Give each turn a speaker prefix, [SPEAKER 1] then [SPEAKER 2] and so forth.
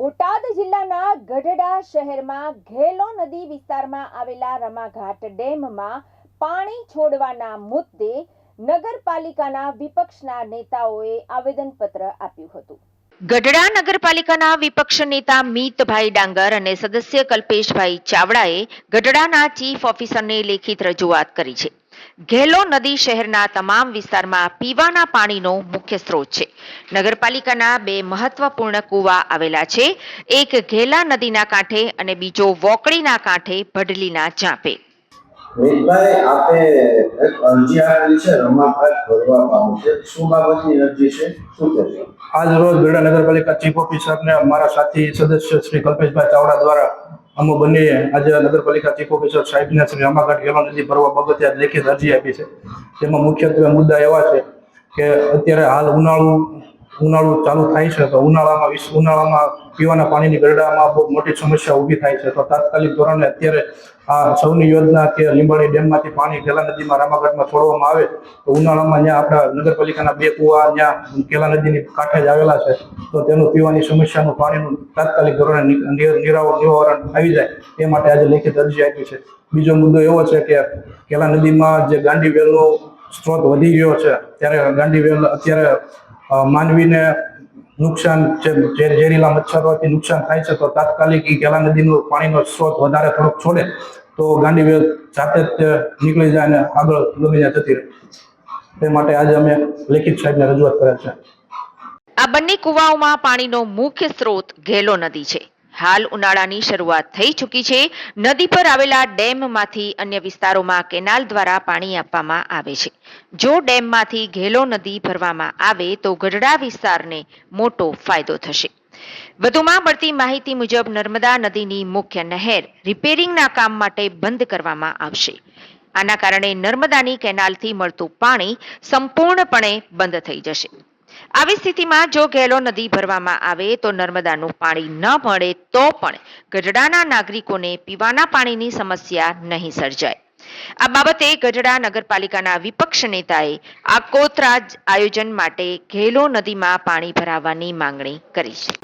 [SPEAKER 1] બોટાદ જિલ્લાના ગઢડા શહેરમાં ઘેલો નદી વિસ્તારમાં આવેલા રમાઘાટ ડેમમાં પાણી છોડવાના મુદ્દે નગરપાલિકાના વિપક્ષના નેતાઓએ આવેદનપત્ર આપ્યું હતું. ગઢડા નગરપાલિકાના વિપક્ષ નેતા મીતભાઈ ડાંગર અને સદસ્ય કલ્પેશભાઈ ચાવડાએ ગઢડાના ચીફ ઓફિસરને લેખિત રજૂઆત કરી છે. ઘેલો નદી શહેરના તમામ વિસ્તારમાં પીવાના પાણીનો મુખ્ય સ્ત્રોત છે. નગરપાલિકાના બે મહત્વપૂર્ણ કુવા આવેલા છે. એક ઘેલા નદીના કાંઠે અને બીજો વોકળીના કાંઠે ભડલીના ચાંપે
[SPEAKER 2] મિતભાઈ આપે એક અરજી આપેલી છે રમાભાઈ ભરવા પામું છે શું બાબતની અરજી છે? શું કહેશો
[SPEAKER 3] આજ રોજ ગઢડા નગરપાલિકા ચીફ ઓફિસરને અમારા સાથી સદસ્ય શ્રી કલ્પેશભાઈ ચાવડા દ્વારા અમો બંને આજે નગરપાલિકા ચીફ ઓફિસર સાહેબને શ્રી રામાઘાટ ગેલોનજી ભરવા આજ લેખિત અરજી આપી છે. તેમાં મુખ્યત્વે મુદ્દા એવા છે કે અત્યારે હાલ ઉનાળુ ઉનાળુ ચાલુ થાય છે, તો ઉનાળામાં વિશ- ઉનાળામાં પીવાના પાણીની ગરડામાં બહુ મોટી સમસ્યા ઊભી થાય છે. તો તાત્કાલિક ધોરણે અત્યારે આ સૌની યોજના કે લીંબાણી ડેમમાંથી પાણી કેલા નદીમાં રામાગઢમાં છોડવામાં આવે, તો ઉનાળામાં જ્યાં આપણા નગરપાલિકાના બે કુવા જ્યાં કેલા નદીની કાંઠે જ આવેલા છે. તો તેનું પીવાની સમસ્યાનું પાણીનું તાત્કાલિક ધોરણે નિ- નિ- નિવારણ આવી જાય એ માટે આજે લેખિત અરજી આપી છે. બીજો મુદ્દો એવો છે કે કેલા નદીમાં જે ગાંડી વેલનો સ્ત્રોત વધી ગયો છે, ત્યારે ગાંડી વેલ અત્યારે માનવીને નુકસાન જે ઝેરીલા મચ્છરોથી નુકસાન થાય છે, તો તાત્કાલિક એ ગેલા નદીનો પાણીનો સ્ત્રોત વધારે થોડોક છોડે, તો ગાંડી જાતે જ નીકળી જાય અને આગળ ગમે ત્યાં જતી રહે. તે માટે આજે અમે લેખિત સાહેબને રજૂઆત કર્યા છે.
[SPEAKER 1] આ બંને કુવાઓમાં પાણીનો મુખ્ય સ્ત્રોત ઘેલો નદી છે. હાલ ઉનાળાની શરૂઆત થઈ ચૂકી છે. નદી પર આવેલા ડેમમાંથી અન્ય વિસ્તારોમાં કેનાલ દ્વારા પાણી આપવામાં આવે છે. જો ડેમમાંથી ઘેલો નદી ભરવામાં આવે તો ગઢડા વિસ્તારને મોટો ફાયદો થશે. વધુમાં મળતી માહિતી મુજબ નર્મદા નદીની મુખ્ય નહેર રિપેરિંગના કામ માટે બંધ કરવામાં આવશે. આના કારણે નર્મદાની કેનાલથી મળતું પાણી સંપૂર્ણપણે બંધ થઈ જશે. આવી સ્થિતિમાં જો ગેલો નદી ભરવામાં આવે તો નર્મદાનું પાણી ન મળે તો પણ ગઢડાના નાગરિકોને પીવાના પાણીની સમસ્યા નહીં સર્જાય. આ બાબતે ગઢડા નગરપાલિકાના વિપક્ષ નેતાએ આ કોતરાજ આયોજન માટે ઘેલો નદીમાં પાણી ભરાવવાની માંગણી કરી છે.